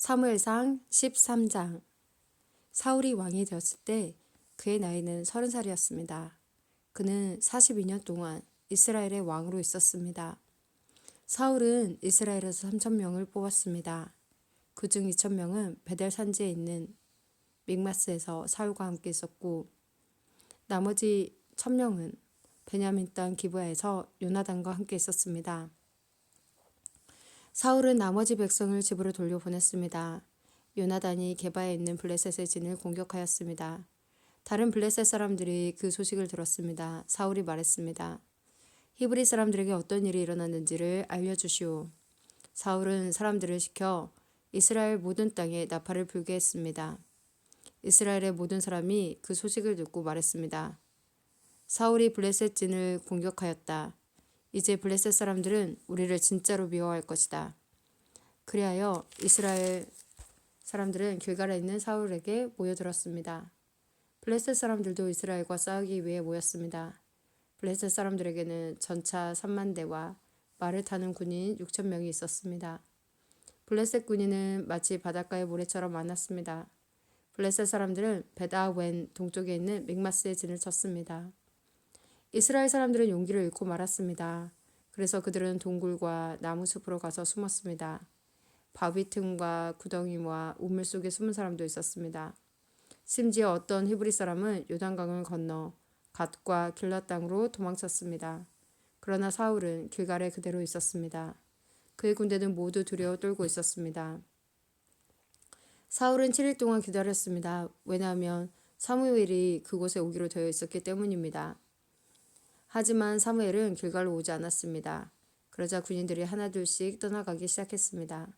사무엘상 13장 사울이 왕이 되었을 때 그의 나이는 30살이었습니다. 그는 42년 동안 이스라엘의 왕으로 있었습니다. 사울은 이스라엘에서 3천명을 뽑았습니다. 그중 2천명은 베델 산지에 있는 믹마스에서 사울과 함께 있었고 나머지 1000명은 베냐민 땅 기브아에서 요나단과 함께 있었습니다. 사울은 나머지 백성을 집으로 돌려보냈습니다. 요나단이 게바에 있는 블레셋의 진을 공격하였습니다. 다른 블레셋 사람들이 그 소식을 들었습니다. 사울이 말했습니다. 히브리 사람들에게 어떤 일이 일어났는지를 알려주시오. 사울은 사람들을 시켜 이스라엘 모든 땅에 나팔을 불게 했습니다. 이스라엘의 모든 사람이 그 소식을 듣고 말했습니다. 사울이 블레셋 진을 공격하였다. 이제 블레셋 사람들은 우리를 진짜로 미워할 것이다. 그리하여 이스라엘 사람들은 길갈에 있는 사울에게 모여들었습니다. 블레셋 사람들도 이스라엘과 싸우기 위해 모였습니다. 블레셋 사람들에게는 전차 3만 대와 말을 타는 군인 6천 명이 있었습니다. 블레셋 군인은 마치 바닷가의 모래처럼 많았습니다. 블레셋 사람들은 베다웬 동쪽에 있는 믹마스의 진을 쳤습니다. 이스라엘 사람들은 용기를 잃고 말았습니다. 그래서 그들은 동굴과 나무 숲으로 가서 숨었습니다. 바위 틈과 구덩이와 우물 속에 숨은 사람도 있었습니다. 심지어 어떤 히브리 사람은 요단강을 건너 갓과 길라 땅으로 도망쳤습니다. 그러나 사울은 길갈에 그대로 있었습니다. 그의 군대는 모두 두려워 떨고 있었습니다. 사울은 7일 동안 기다렸습니다. 왜냐하면 사무엘이 그곳에 오기로 되어 있었기 때문입니다. 하지만 사무엘은 길갈로 오지 않았습니다. 그러자 군인들이 하나둘씩 떠나가기 시작했습니다.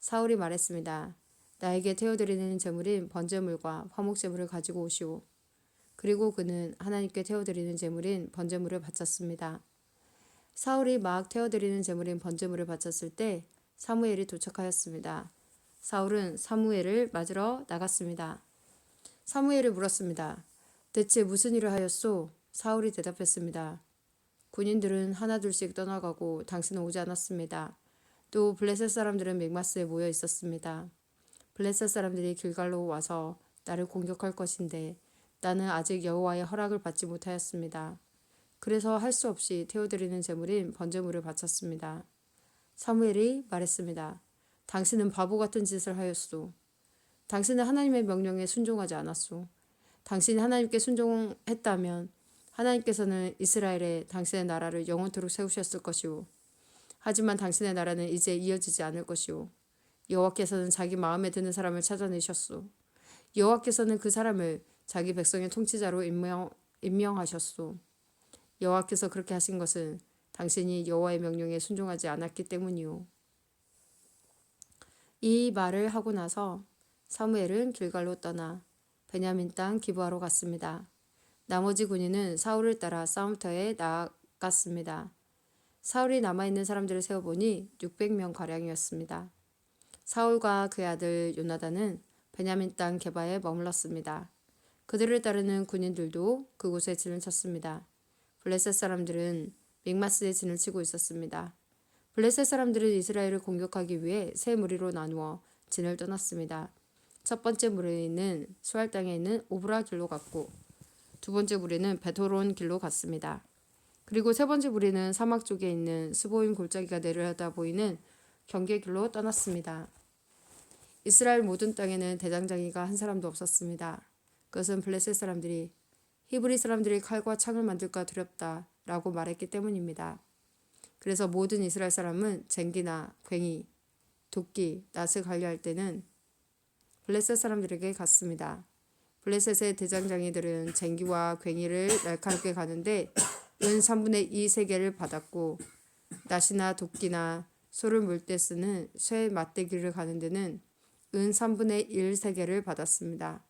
사울이 말했습니다. 나에게 태워드리는 제물인 번제물과 화목제물을 가지고 오시오. 그리고 그는 하나님께 태워드리는 제물인 번제물을 바쳤습니다. 사울이 막 태워드리는 제물인 번제물을 바쳤을 때 사무엘이 도착하였습니다. 사울은 사무엘을 맞으러 나갔습니다. 사무엘을 물었습니다. 대체 무슨 일을 하였소? 사울이 대답했습니다. 군인들은 하나둘씩 떠나가고 당신은 오지 않았습니다. 또 블레셋 사람들은 맥마스에 모여 있었습니다. 블레셋 사람들이 길갈로 와서 나를 공격할 것인데 나는 아직 여호와의 허락을 받지 못하였습니다. 그래서 할 수 없이 태워드리는 제물인 번제물을 바쳤습니다. 사무엘이 말했습니다. 당신은 바보 같은 짓을 하였소. 당신은 하나님의 명령에 순종하지 않았소. 당신이 하나님께 순종했다면 하나님께서는 이스라엘에 당신의 나라를 영원토록 세우셨을 것이오. 하지만 당신의 나라는 이제 이어지지 않을 것이오. 여호와께서는 자기 마음에 드는 사람을 찾아내셨소. 여호와께서는 그 사람을 자기 백성의 통치자로 임명, 임명하셨소. 여호와께서 그렇게 하신 것은 당신이 여호와의 명령에 순종하지 않았기 때문이오. 이 말을 하고 나서 사무엘은 길갈로 떠나 베냐민 땅 기부하러 갔습니다. 나머지 군인은 사울을 따라 싸움터에 나갔습니다. 사울이 남아있는 사람들을 세어보니 600명 가량이었습니다. 사울과 그의 아들 요나단은 베냐민 땅 게바에 머물렀습니다. 그들을 따르는 군인들도 그곳에 진을 쳤습니다. 블레셋 사람들은 믹마스에 진을 치고 있었습니다. 블레셋 사람들은 이스라엘을 공격하기 위해 세 무리로 나누어 진을 떠났습니다. 첫 번째 무리는 수알 땅에 있는 오브라 길로 갔고 두 번째 무리는 베토론 길로 갔습니다. 그리고 세 번째 무리는 사막 쪽에 있는 스보임 골짜기가 내려다 보이는 경계 길로 떠났습니다. 이스라엘 모든 땅에는 대장장이가 한 사람도 없었습니다. 그것은 블레셋 사람들이 히브리 사람들이 칼과 창을 만들까 두렵다 라고 말했기 때문입니다. 그래서 모든 이스라엘 사람은 쟁기나 괭이, 도끼, 낫을 관리할 때는 블레셋 사람들에게 갔습니다. 블레셋의 대장장이들은 쟁기와 괭이를 날카롭게 가는데 은 3분의 2 세계를 받았고 낫이나 도끼나 소를 물 때 쓰는 쇠 맞대기를 가는 데는 은 3분의 1 세계를 받았습니다.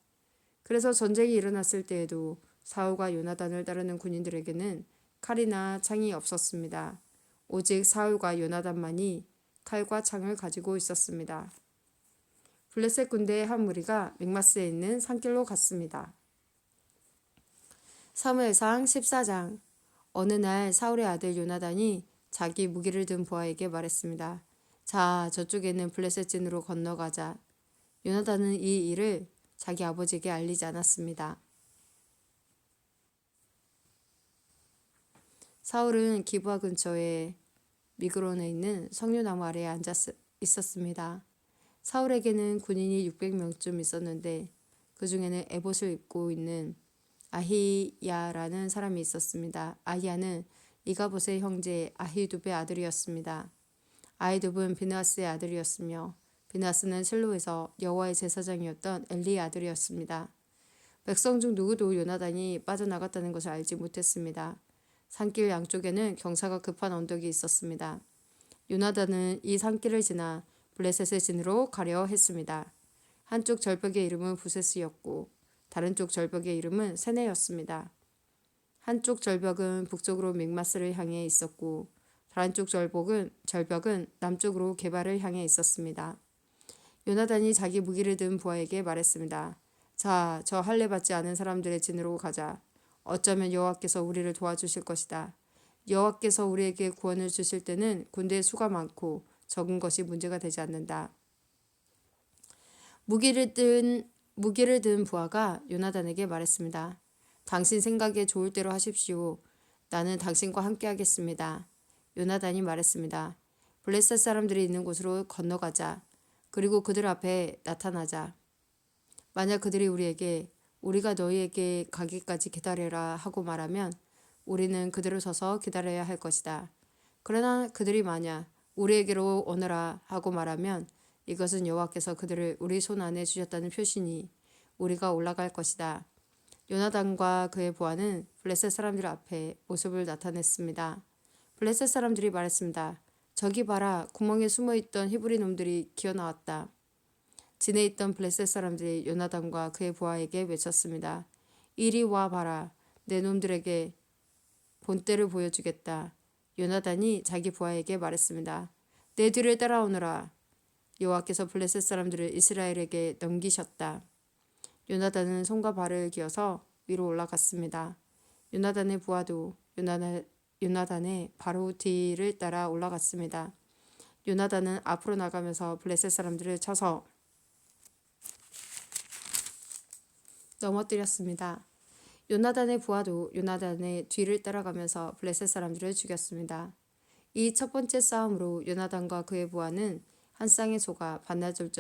그래서 전쟁이 일어났을 때에도 사울과 요나단을 따르는 군인들에게는 칼이나 창이 없었습니다. 오직 사울과 요나단만이 칼과 창을 가지고 있었습니다. 블레셋 군대의 한 무리가 맥마스에 있는 산길로 갔습니다. 사무엘상 14장 어느 날 사울의 아들 요나단이 자기 무기를 든 보아에게 말했습니다. 자, 저쪽에 있는 블레셋 진으로 건너가자. 요나단은 이 일을 자기 아버지에게 알리지 않았습니다. 사울은 기부하 근처에 미그론에 있는 석류나무 아래에 앉아 있었습니다. 사울에게는 군인이 600명쯤 있었는데 그 중에는 에봇을 입고 있는 아히야라는 사람이 있었습니다. 아히야는 이가봇의 형제 아히두베의 아들이었습니다. 아히둡은 비나스의 아들이었으며 비나스는 실로에서 여호와의 제사장이었던 엘리의 아들이었습니다. 백성 중 누구도 요나단이 빠져나갔다는 것을 알지 못했습니다. 산길 양쪽에는 경사가 급한 언덕이 있었습니다. 요나단은 이 산길을 지나 블레셋의 진으로 가려 했습니다. 한쪽 절벽의 이름은 부세스였고 다른 쪽 절벽의 이름은 세네였습니다. 한쪽 절벽은 북쪽으로 믹마스를 향해 있었고 다른 쪽 절벽은 절벽은 남쪽으로 개발을 향해 있었습니다. 요나단이 자기 무기를 든 부하에게 말했습니다. 자, 저 할례 받지 않은 사람들의 진으로 가자. 어쩌면 여호와께서 우리를 도와주실 것이다. 여호와께서 우리에게 구원을 주실 때는 군대의 수가 많고 적은 것이 문제가 되지 않는다. 무기를 든 무기를 든 부하가 요나단에게 말했습니다. 당신 생각에 좋을 대로 하십시오. 나는 당신과 함께 하겠습니다. 요나단이 말했습니다. 블레셋 사람들이 있는 곳으로 건너가자. 그리고 그들 앞에 나타나자. 만약 그들이 우리에게 우리가 너희에게 가기까지 기다려라 하고 말하면 우리는 그들을 서서 기다려야 할 것이다. 그러나 그들이 만약 우리에게로 오너라 하고 말하면 이것은 여호와께서 그들을 우리 손 안에 주셨다는 표시니 우리가 올라갈 것이다. 요나단과 그의 부하는 블레셋 사람들 앞에 모습을 나타냈습니다. 블레셋 사람들이 말했습니다. 저기 봐라 구멍에 숨어있던 히브리 놈들이 기어나왔다. 진에 있던 블레셋 사람들이 요나단과 그의 부하에게 외쳤습니다. 이리 와 봐라. 내 놈들에게 본때를 보여주겠다. 요나단이 자기 부하에게 말했습니다. 내 뒤를 따라오너라. 여호와께서 블레셋 사람들을 이스라엘에게 넘기셨다. 요나단은 손과 발을 기어서 위로 올라갔습니다. 요나단의 부하도 요나단, 요나단의 바로 뒤를 따라 올라갔습니다. 요나단은 앞으로 나가면서 블레셋 사람들을 쳐서 넘어뜨렸습니다. 요나단의 부하도 요나단의 뒤를 따라가면서 블레셋 사람들을 죽였습니다. 이 첫 번째 싸움으로 요나단과 그의 부하는 한 쌍의 소가 반나절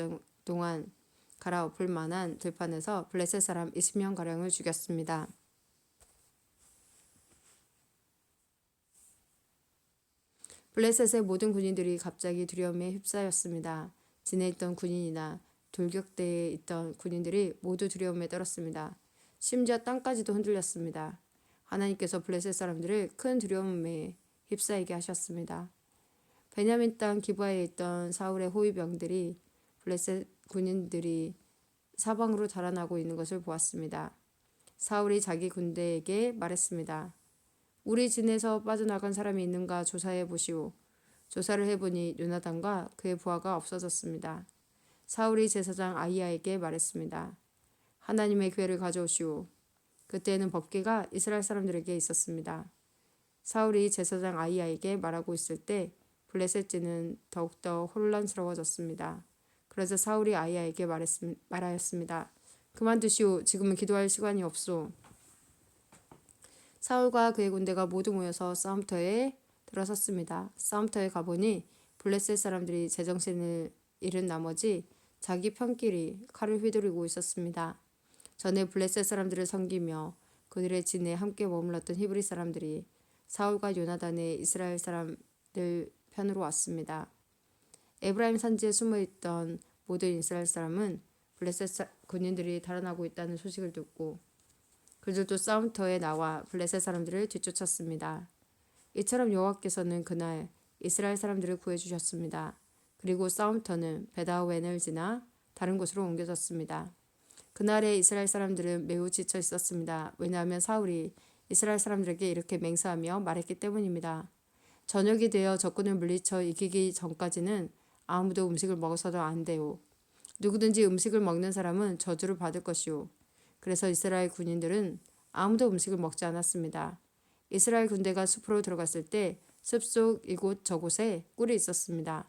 동안 갈아엎을 만한 들판에서 블레셋 사람 20명 가량을 죽였습니다. 블레셋의 모든 군인들이 갑자기 두려움에 휩싸였습니다. 진에 있던 군인이나 돌격대에 있던 군인들이 모두 두려움에 떨었습니다. 심지어 땅까지도 흔들렸습니다. 하나님께서 블레셋 사람들을 큰 두려움에 휩싸이게 하셨습니다. 베냐민 땅 기부하에 있던 사울의 호위병들이 블레셋 군인들이 사방으로 달아나고 있는 것을 보았습니다. 사울이 자기 군대에게 말했습니다. 우리 진에서 빠져나간 사람이 있는가 조사해 보시오. 조사를 해보니 요나단과 그의 부하가 없어졌습니다. 사울이 제사장 아이야에게 말했습니다. 하나님의 교회를 가져오시오. 그때는 법계가 이스라엘 사람들에게 있었습니다. 사울이 제사장 아이야에게 말하고 있을 때 블레셋지는 더욱더 혼란스러워졌습니다. 그래서 사울이 아이야에게 말했음, 말하였습니다. 그만두시오. 지금은 기도할 시간이 없소. 사울과 그의 군대가 모두 모여서 싸움터에 들어섰습니다. 싸움터에 가보니 블레셋 사람들이 제정신을 잃은 나머지 자기 편끼리 칼을 휘두르고 있었습니다. 전에 블레셋 사람들을 섬기며 그들의 진에 함께 머물렀던 히브리 사람들이 사울과 요나단의 이스라엘 사람들 편으로 왔습니다. 에브라임 산지에 숨어 있던 모든 이스라엘 사람은 블레셋 군인들이 달아나고 있다는 소식을 듣고 그들도 싸움터에 나와 블레셋 사람들을 뒤쫓았습니다. 이처럼 여호와께서는 그날 이스라엘 사람들을 구해 주셨습니다. 그리고 싸움터는 베다웬을 지나 다른 곳으로 옮겨졌습니다. 그날의 이스라엘 사람들은 매우 지쳐 있었습니다. 왜냐하면 사울이 이스라엘 사람들에게 이렇게 맹세하며 말했기 때문입니다. 저녁이 되어 적군을 물리쳐 이기기 전까지는 아무도 음식을 먹어서도 안 돼요. 누구든지 음식을 먹는 사람은 저주를 받을 것이요. 그래서 이스라엘 군인들은 아무도 음식을 먹지 않았습니다. 이스라엘 군대가 숲으로 들어갔을 때 숲속 이곳 저곳에 꿀이 있었습니다.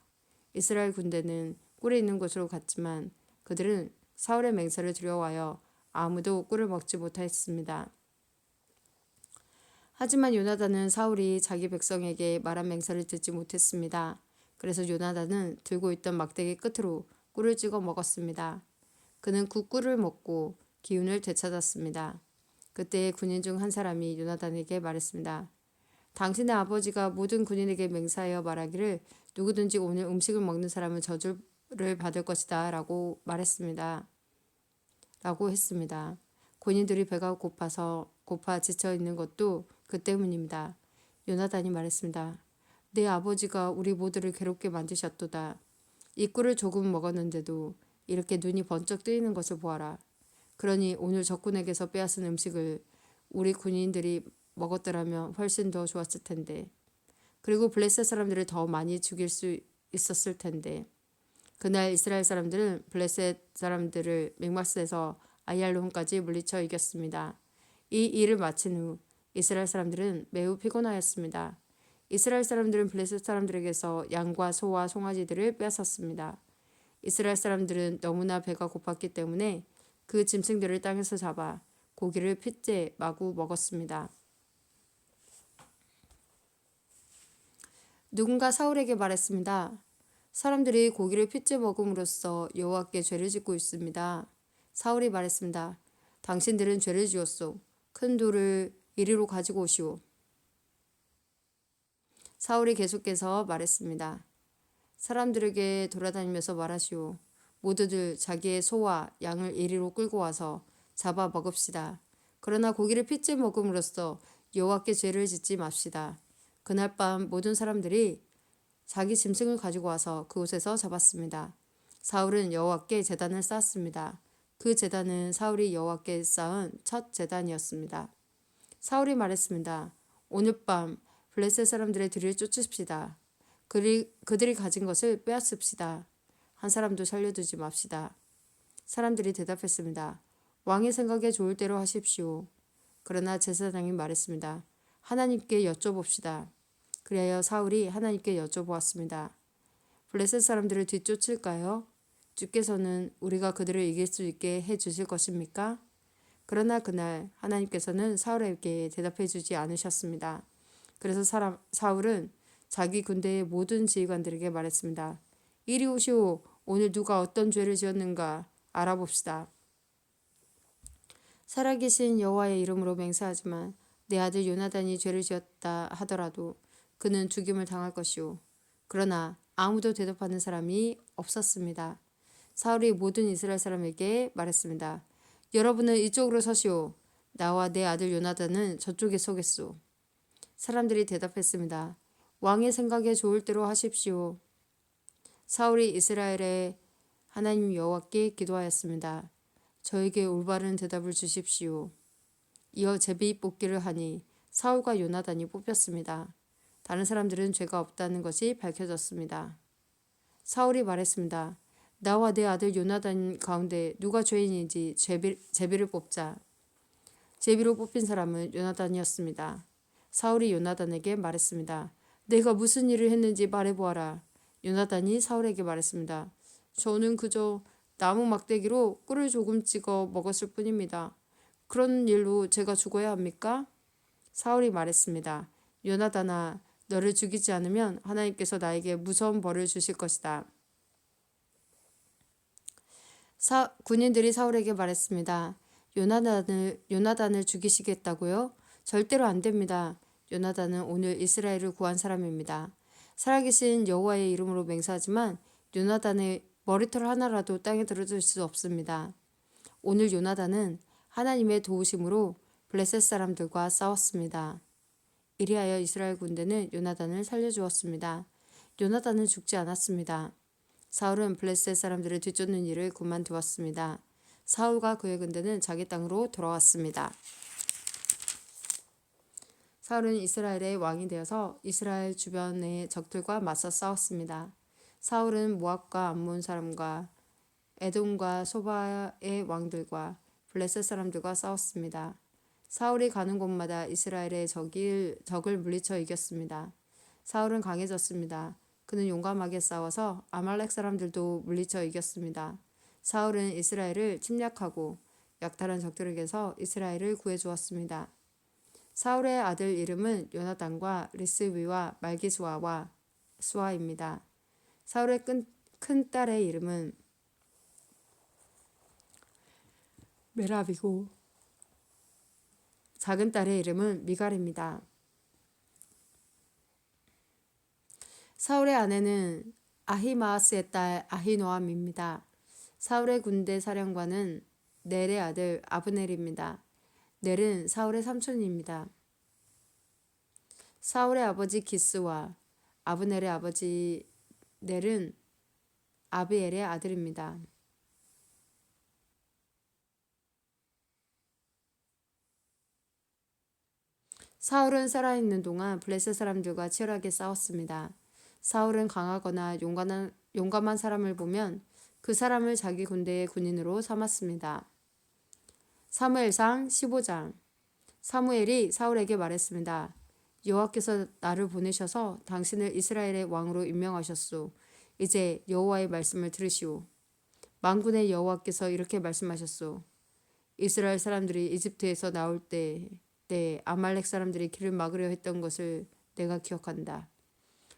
이스라엘 군대는 꿀이 있는 곳으로 갔지만 그들은 사울의 맹세를 두려워하여 아무도 꿀을 먹지 못했습니다. 하지만 요나단은 사울이 자기 백성에게 말한 맹세를 듣지 못했습니다. 그래서 요나단은 들고 있던 막대기 끝으로 꿀을 찍어 먹었습니다. 그는 그 꿀을 먹고 기운을 되찾았습니다. 그때 군인 중 한 사람이 요나단에게 말했습니다. 당신의 아버지가 모든 군인에게 맹세하여 말하기를 누구든지 오늘 음식을 먹는 사람은 저주 를 받을 것이다 라고 말했습니다. 라고 했습니다. 군인들이 배가 고파서 고파 지쳐 있는 것도 그 때문입니다. 요나단이 말했습니다. 내 아버지가 우리 모두를 괴롭게 만드셨도다. 이 꿀을 조금 먹었는데도 이렇게 눈이 번쩍 뜨이는 것을 보아라. 그러니 오늘 적군에게서 빼앗은 음식을 우리 군인들이 먹었더라면 훨씬 더 좋았을 텐데. 그리고 블레셋 사람들을 더 많이 죽일 수 있었을 텐데. 그날 이스라엘 사람들은 블레셋 사람들을 맥마스에서 아이알론까지 물리쳐 이겼습니다. 이 일을 마친 후 이스라엘 사람들은 매우 피곤하였습니다. 이스라엘 사람들은 블레셋 사람들에게서 양과 소와 송아지들을 빼앗았습니다. 이스라엘 사람들은 너무나 배가 고팠기 때문에 그 짐승들을 땅에서 잡아 고기를 핏째 마구 먹었습니다. 누군가 사울에게 말했습니다. 사람들이 고기를 핏째 먹음으로써 여호와께 죄를 짓고 있습니다. 사울이 말했습니다. 당신들은 죄를 지었소. 큰 돌을 이리로 가지고 오시오. 사울이 계속해서 말했습니다. 사람들에게 돌아다니면서 말하시오. 모두들 자기의 소와 양을 이리로 끌고 와서 잡아 먹읍시다. 그러나 고기를 핏째 먹음으로써 여호와께 죄를 짓지 맙시다. 그날 밤 모든 사람들이 자기 짐승을 가지고 와서 그곳에서 잡았습니다. 사울은 여호와께 제단을 쌓았습니다. 그 제단은 사울이 여호와께 쌓은 첫 제단이었습니다. 사울이 말했습니다. 오늘 밤 블레셋 사람들의 뒤를 쫓으십시다. 그리, 그들이 가진 것을 빼앗읍시다. 한 사람도 살려두지 맙시다. 사람들이 대답했습니다. 왕의 생각에 좋을 대로 하십시오. 그러나 제사장이 말했습니다. 하나님께 여쭤봅시다. 그리하여 사울이 하나님께 여쭤보았습니다. 블레셋 사람들을 뒤쫓을까요? 주께서는 우리가 그들을 이길 수 있게 해 주실 것입니까? 그러나 그날 하나님께서는 사울에게 대답해 주지 않으셨습니다. 그래서 사람, 사울은 자기 군대의 모든 지휘관들에게 말했습니다. 이리 오시오. 오늘 누가 어떤 죄를 지었는가 알아봅시다. 살아계신 여호와의 이름으로 맹세하지만 내 아들 요나단이 죄를 지었다 하더라도 그는 죽임을 당할 것이오. 그러나 아무도 대답하는 사람이 없었습니다. 사울이 모든 이스라엘 사람에게 말했습니다. 여러분은 이쪽으로 서시오. 나와 내 아들 요나단은 저쪽에 서겠소. 사람들이 대답했습니다. 왕의 생각에 좋을 대로 하십시오. 사울이 이스라엘의 하나님 여호와께 기도하였습니다. 저에게 올바른 대답을 주십시오. 이어 제비 뽑기를 하니 사울과 요나단이 뽑혔습니다. 다른 사람들은 죄가 없다는 것이 밝혀졌습니다. 사울이 말했습니다. 나와 내 아들 요나단 가운데 누가 죄인인지 제비, 제비를 뽑자. 제비로 뽑힌 사람은 요나단이었습니다. 사울이 요나단에게 말했습니다. 내가 무슨 일을 했는지 말해보아라. 요나단이 사울에게 말했습니다. 저는 그저 나무 막대기로 꿀을 조금 찍어 먹었을 뿐입니다. 그런 일로 제가 죽어야 합니까? 사울이 말했습니다. 요나단아, 너를 죽이지 않으면 하나님께서 나에게 무서운 벌을 주실 것이다. 사, 군인들이 사울에게 말했습니다. 요나단을 요나단을 죽이시겠다고요? 절대로 안 됩니다. 요나단은 오늘 이스라엘을 구한 사람입니다. 살아계신 여호와의 이름으로 맹세하지만 요나단의 머리털 하나라도 땅에 들어줄 수 없습니다. 오늘 요나단은 하나님의 도우심으로 블레셋 사람들과 싸웠습니다. 이리하여 이스라엘 군대는 요나단을 살려주었습니다. 요나단은 죽지 않았습니다. 사울은 블레셋 사람들을 뒤쫓는 일을 그만두었습니다. 사울과 그의 군대는 자기 땅으로 돌아왔습니다. 사울은 이스라엘의 왕이 되어서 이스라엘 주변의 적들과 맞서 싸웠습니다. 사울은 모압과 암몬 사람과 에돔과 소바의 왕들과 블레셋 사람들과 싸웠습니다. 사울이 가는 곳마다 이스라엘의 적일, 적을 물리쳐 이겼습니다. 사울은 강해졌습니다. 그는 용감하게 싸워서 아말렉 사람들도 물리쳐 이겼습니다. 사울은 이스라엘을 침략하고 약탈한 적들에게서 이스라엘을 구해 주었습니다. 사울의 아들 이름은 요나단과 리스위와 말기수아와 수아입니다. 사울의 큰, 큰 딸의 이름은 메라비고 작은 딸의 이름은 미갈입니다. 사울의 아내는 아히마아스의 딸 아히노암입니다. 사울의 군대 사령관은 넬의 아들 아브넬입니다. 넬은 사울의 삼촌입니다. 사울의 아버지 기스와 아브넬의 아버지 넬은 아비엘의 아들입니다. 사울은 살아있는 동안 블레셋 사람들과 치열하게 싸웠습니다. 사울은 강하거나 용감한, 용감한 사람을 보면 그 사람을 자기 군대의 군인으로 삼았습니다. 사무엘상 15장 사무엘이 사울에게 말했습니다. 여호와께서 나를 보내셔서 당신을 이스라엘의 왕으로 임명하셨소. 이제 여호와의 말씀을 들으시오. 만군의 여호와께서 이렇게 말씀하셨소. 이스라엘 사람들이 이집트에서 나올 때, 때 아말렉 사람들이 길을 막으려 했던 것을 내가 기억한다.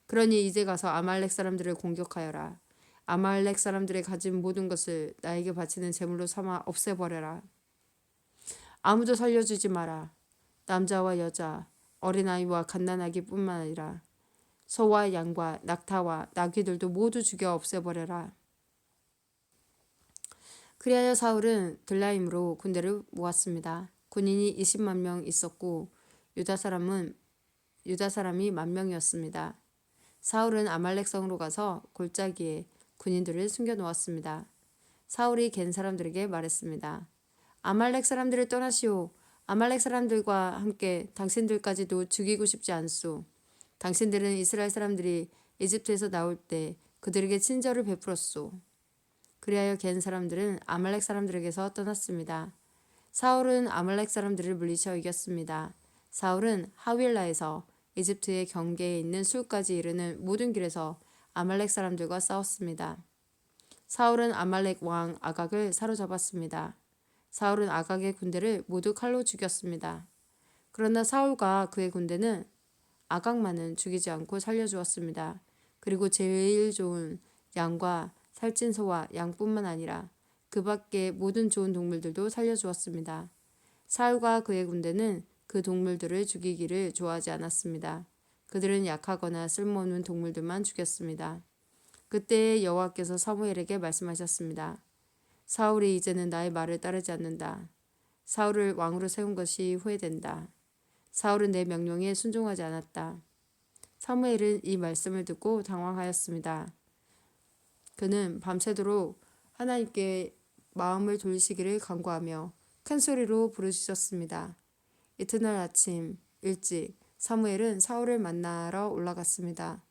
그러니 이제 가서 아말렉 사람들을 공격하여라. 아말렉 사람들의 가진 모든 것을 나에게 바치는 제물로 삼아 없애버려라. 아무도 살려주지 마라. 남자와 여자, 어린아이와 갓난아기뿐만 아니라 소와 양과 낙타와 나귀들도 모두 죽여 없애버려라. 그리하여 사울은 들라임으로 군대를 모았습니다. 군인이 20만 명 있었고 유다 사람은 유다 사람이 만 명이었습니다. 사울은 아말렉 성으로 가서 골짜기에 군인들을 숨겨 놓았습니다. 사울이 겐 사람들에게 말했습니다. 아말렉 사람들을 떠나시오. 아말렉 사람들과 함께 당신들까지도 죽이고 싶지 않소. 당신들은 이스라엘 사람들이 이집트에서 나올 때 그들에게 친절을 베풀었소. 그리하여 겐 사람들은 아말렉 사람들에게서 떠났습니다. 사울은 아말렉 사람들을 물리쳐 이겼습니다. 사울은 하윌라에서 이집트의 경계에 있는 술까지 이르는 모든 길에서 아말렉 사람들과 싸웠습니다. 사울은 아말렉 왕 아각을 사로잡았습니다. 사울은 아각의 군대를 모두 칼로 죽였습니다. 그러나 사울과 그의 군대는 아각만은 죽이지 않고 살려주었습니다. 그리고 제일 좋은 양과 살찐 소와 양뿐만 아니라 그 밖의 모든 좋은 동물들도 살려주었습니다. 사울과 그의 군대는 그 동물들을 죽이기를 좋아하지 않았습니다. 그들은 약하거나 쓸모없는 동물들만 죽였습니다. 그때 여호와께서 사무엘에게 말씀하셨습니다. 사울이 이제는 나의 말을 따르지 않는다. 사울을 왕으로 세운 것이 후회된다. 사울은 내 명령에 순종하지 않았다. 사무엘은 이 말씀을 듣고 당황하였습니다. 그는 밤새도록 하나님께 마음을 돌리시기를 간구하며 큰 소리로 부르짖었습니다. 이튿날 아침 일찍 사무엘은 사울을 만나러 올라갔습니다.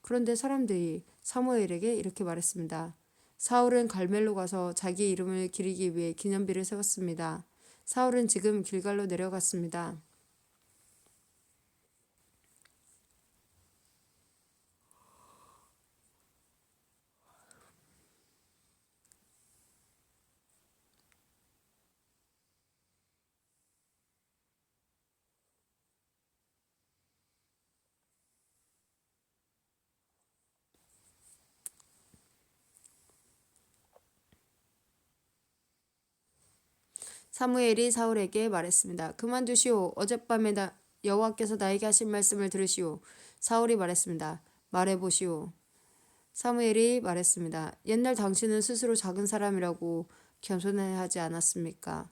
그런데 사람들이 사무엘에게 이렇게 말했습니다. 사울은 갈멜로 가서 자기 이름을 기리기 위해 기념비를 세웠습니다. 사울은 지금 길갈로 내려갔습니다. 사무엘이 사울에게 말했습니다. 그만두시오. 어젯밤에 나, 여호와께서 나에게 하신 말씀을 들으시오. 사울이 말했습니다. 말해보시오. 사무엘이 말했습니다. 옛날 당신은 스스로 작은 사람이라고 겸손해하지 않았습니까?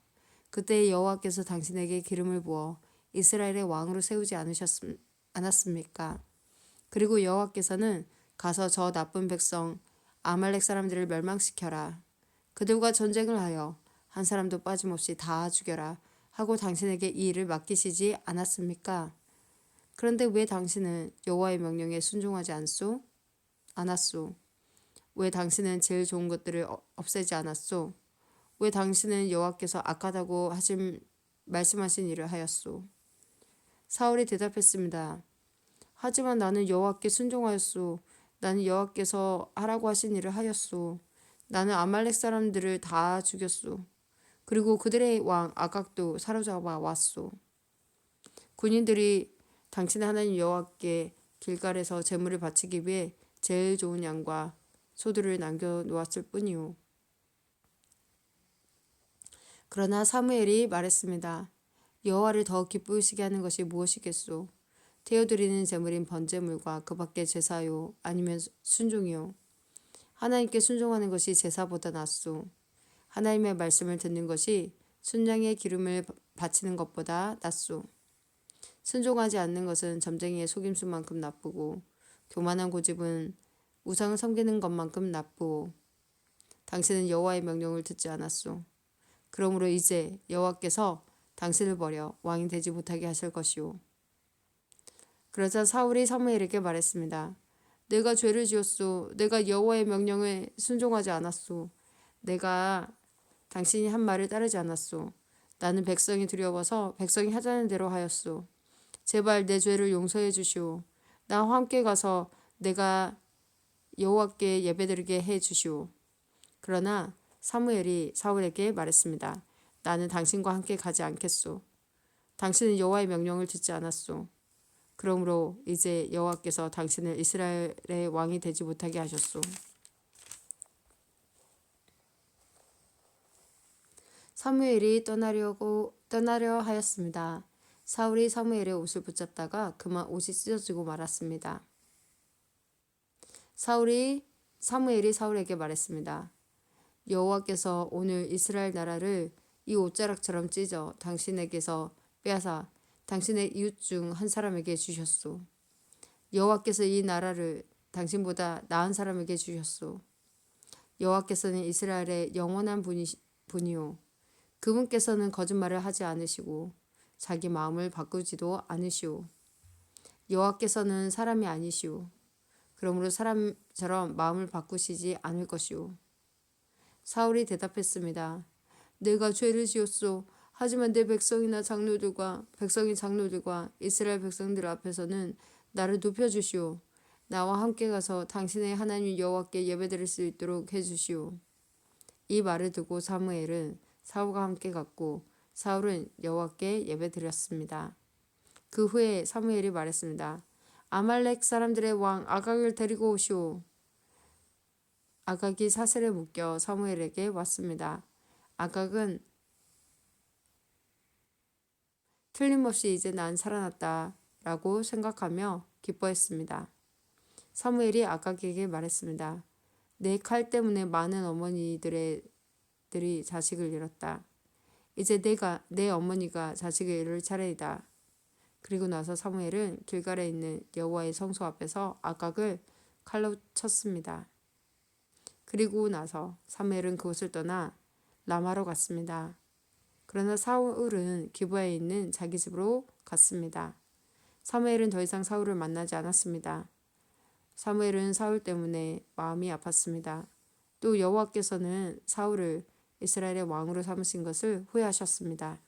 그때 여호와께서 당신에게 기름을 부어 이스라엘의 왕으로 세우지 않으셨 않았습니까? 그리고 여호와께서는 가서 저 나쁜 백성 아말렉 사람들을 멸망시켜라. 그들과 전쟁을 하여 한 사람도 빠짐없이 다 죽여라 하고 당신에게 이 일을 맡기시지 않았습니까? 그런데 왜 당신은 여호와의 명령에 순종하지 않소? 않았소? 왜 당신은 제일 좋은 것들을 어, 없애지 않았소? 왜 당신은 여호와께서 악하다고 하신 말씀하신 일을 하였소? 사울이 대답했습니다. 하지만 나는 여호와께 순종하였소. 나는 여호와께서 하라고 하신 일을 하였소. 나는 아말렉 사람들을 다 죽였소. 그리고 그들의 왕 아각도 사로잡아 왔소. 군인들이 당신의 하나님 여호와께 길갈에서 제물을 바치기 위해 제일 좋은 양과 소들을 남겨 놓았을 뿐이요. 그러나 사무엘이 말했습니다. 여호와를 더 기쁘시게 하는 것이 무엇이겠소? 태워드리는 제물인 번제물과 그 밖의 제사요 아니면 순종이요. 하나님께 순종하는 것이 제사보다 낫소. 하나님의 말씀을 듣는 것이 순양의 기름을 바치는 것보다 낫소. 순종하지 않는 것은 점쟁이의 속임수만큼 나쁘고 교만한 고집은 우상을 섬기는 것만큼 나쁘고 당신은 여호와의 명령을 듣지 않았소. 그러므로 이제 여호와께서 당신을 버려 왕이 되지 못하게 하실 것이오. 그러자 사울이 사무엘에게 말했습니다. 내가 죄를 지었소. 내가 여호와의 명령을 순종하지 않았소. 내가 당신이 한 말을 따르지 않았소. 나는 백성이 두려워서 백성이 하자는 대로 하였소. 제발 내 죄를 용서해 주시오. 나와 함께 가서 내가 여호와께 예배드리게 해 주시오. 그러나 사무엘이 사울에게 말했습니다. 나는 당신과 함께 가지 않겠소. 당신은 여호와의 명령을 듣지 않았소. 그러므로 이제 여호와께서 당신을 이스라엘의 왕이 되지 못하게 하셨소. 사무엘이 떠나려고 떠나려 하였습니다. 사울이 사무엘의 옷을 붙잡다가 그만 옷이 찢어지고 말았습니다. 사울이 사무엘이 사울에게 말했습니다. 여호와께서 오늘 이스라엘 나라를 이 옷자락처럼 찢어 당신에게서 빼앗아 당신의 이웃 중 한 사람에게 주셨소. 여호와께서 이 나라를 당신보다 나은 사람에게 주셨소. 여호와께서는 이스라엘의 영원한 분이, 분이요. 그분께서는 거짓말을 하지 않으시고 자기 마음을 바꾸지도 않으시오. 여호와께서는 사람이 아니시오. 그러므로 사람처럼 마음을 바꾸시지 않을 것이오. 사울이 대답했습니다. 내가 죄를 지었소. 하지만 내 백성이나 장로들과 백성의 장로들과 이스라엘 백성들 앞에서는 나를 높여 주시오. 나와 함께 가서 당신의 하나님 여호와께 예배드릴 수 있도록 해 주시오. 이 말을 듣고 사무엘은 사울과 함께 갔고 사울은 여호와께 예배드렸습니다. 그 후에 사무엘이 말했습니다. 아말렉 사람들의 왕 아각을 데리고 오시오. 아각이 사슬에 묶여 사무엘에게 왔습니다. 아각은 틀림없이 이제 난 살아났다 라고 생각하며 기뻐했습니다. 사무엘이 아각에게 말했습니다. 내 칼 때문에 많은 어머니들의 들이 자식을 잃었다. 이제 내가 내 어머니가 자식을 잃을 차례이다. 그리고 나서 사무엘은 길갈에 있는 여호와의 성소 앞에서 아각을 칼로 쳤습니다. 그리고 나서 사무엘은 그곳을 떠나 라마로 갔습니다. 그러나 사울은 기부에 있는 자기 집으로 갔습니다. 사무엘은 더 이상 사울을 만나지 않았습니다. 사무엘은 사울 때문에 마음이 아팠습니다. 또 여호와께서는 사울을 이스라엘의 왕으로 삼으신 것을 후회하셨습니다.